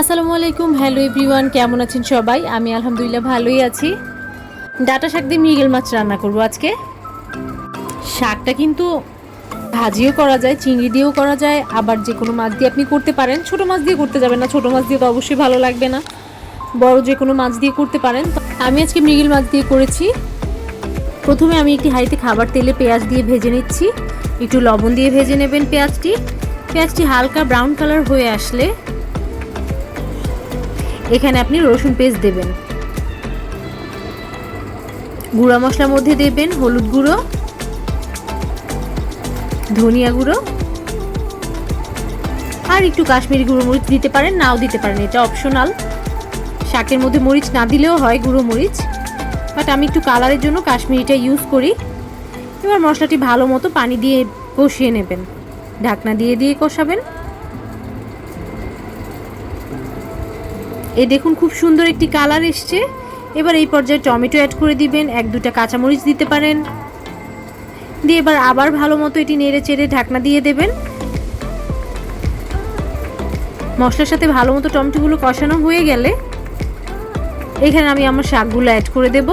আসসালামু আলাইকুম, hello everyone, কেমন আছেন সবাই? আমি আলহামদুলিল্লাহ ভালোই আছি। ডাটা শাক দিয়ে মৃগেল মাছ রান্না করব আজকে। শাকটা কিন্তু ভাজিও করা যায়, চিংড়ি দিয়েও করা যায়, আবার যে কোনো মাছ দিয়ে আপনি করতে পারেন। ছোট মাছ দিয়ে করতে যাবেন না, ছোট মাছ দিয়ে তো অবশ্যই ভালো লাগবে না। বড় যে কোনো মাছ দিয়ে করতে পারেন। আমি আজকে মৃগেল মাছ দিয়ে করেছি। প্রথমে আমি একটি হাঁড়িতে খাবার তেলে পেঁয়াজ দিয়ে ভেজে নিচ্ছি। একটু লবণ দিয়ে ভেজে নেবেন পেঁয়াজটি। পেঁয়াজটি হালকা ব্রাউন কালার হয়ে আসলে এখানে আপনি রসুন পেস্ট দেবেন। গুঁড়া মশলার মধ্যে দেবেন হলুদ গুঁড়ো, ধনিয়া গুঁড়ো, আর একটু কাশ্মীরি গুঁড়ো মরিচ দিতে পারেন, নাও দিতে পারেন, এটা অপশনাল শাকের মধ্যে মরিচ না দিলেও হয় গুঁড়ো মরিচ বাট আমি একটু কালারের জন্য কাশ্মীরিটা ইউজ করি। এবার মশলাটি ভালো মতো পানি দিয়ে কষিয়ে নেবেন। ঢাকনা দিয়ে দিয়ে কষাবেন। এই দেখুন খুব সুন্দর একটি কালার এসছে। এবার এই পর্যায়ে টমেটো অ্যাড করে দিবেন, এক দুটা কাঁচামরিচ দিতে পারেন। দিয়ে এবার আবার ভালো মতো এটি নেড়ে চেড়ে ঢাকনা দিয়ে দেবেন। মশলার সাথে ভালো মতো টমেটোগুলো কষানো হয়ে গেলে এখানে আমি আমার শাকগুলো অ্যাড করে দেব।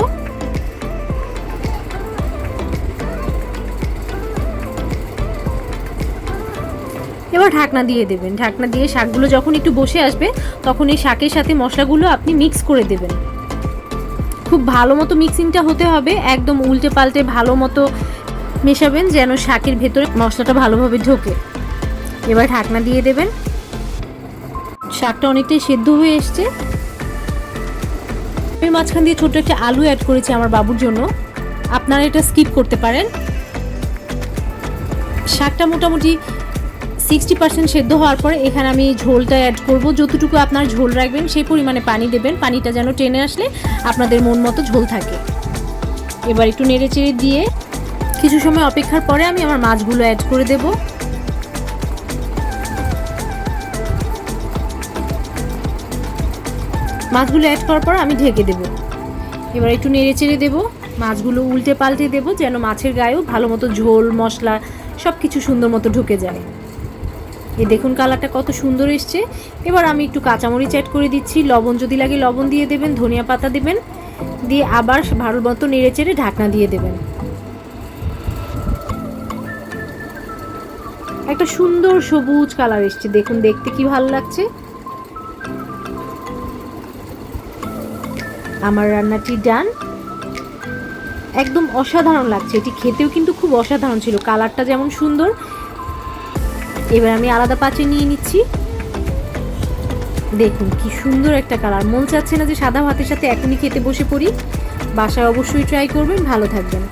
এবার ঢাকনা দিয়ে দেবেন। ঢাকনা দিয়ে শাকগুলো যখন একটু বসে আসবে, তখন এই শাকের সাথে মশলাগুলো আপনি মিক্স করে দেবেন। খুব ভালো মতো মিক্সিংটা হতে হবে, একদম উল্টে পাল্টে ভালো মতো মেশাবেন যেন শাকের ভেতরে মশলাটা ভালোভাবে ঢোকে। এবার ঢাকনা দিয়ে দেবেন। শাকটা অনেকটাই সেদ্ধ হয়ে এসছে। আমি মাঝখান দিয়ে ছোট্ট একটা আলু অ্যাড করেছি আমার বাবুর জন্য। আপনারা এটা স্কিপ করতে পারেন। শাকটা মোটামুটি সিক্সটি পার্সেন্ট সেদ্ধ হওয়ার পরে এখানে আমি ঝোলটা অ্যাড করব। যতটুকু আপনার ঝোল রাখবেন, সেই পরিমাণে পানি দেবেন। পানিটা যেন টেনে আসলে আপনাদের মন মতো ঝোল থাকে। এবার একটু নেড়ে চেড়ে দিয়ে কিছু সময় অপেক্ষার পরে আমি আমার মাছগুলো অ্যাড করে দেব। মাছগুলো অ্যাড করার পর আমি ঢেকে দেব। এবার একটু নেড়ে চেড়ে দেবো। মাছগুলো উল্টে পাল্টে দেবো যেন মাছের গায়েও ভালো মতো ঝোল, মশলা সব কিছু সুন্দর মতো ঢুকে যায়। এই দেখুন কালারটা কত সুন্দর এসছে। এবার আমি একটু কাঁচামরিচ অ্যাড করে দিচ্ছি। লবণ যদি লাগে লবণ দিয়ে দেবেন, ধনিয়া পাতা দেবেন, দিয়ে আবার ভালো মতো নেড়ে চেড়ে ঢাকনা দিয়ে দেবেন। একটা সুন্দর সবুজ কালার এসছে। দেখুন, দেখতে কি ভালো লাগছে। আমার রান্নাটি ডান। একদম অসাধারণ লাগছে। এটি খেতেও কিন্তু খুব অসাধারণ ছিল। কালারটা যেমন সুন্দর এবার আমি আলাদা পাঁচে নিয়ে নিচ্ছি। দেখুন, কি সুন্দর একটা কালার। মন চাচ্ছে না যে সাদা ভাতের সাথে এখনই খেতে বসে পড়ি। বাসায় অবশ্যই ট্রাই করবেন, ভালো থাকবেন।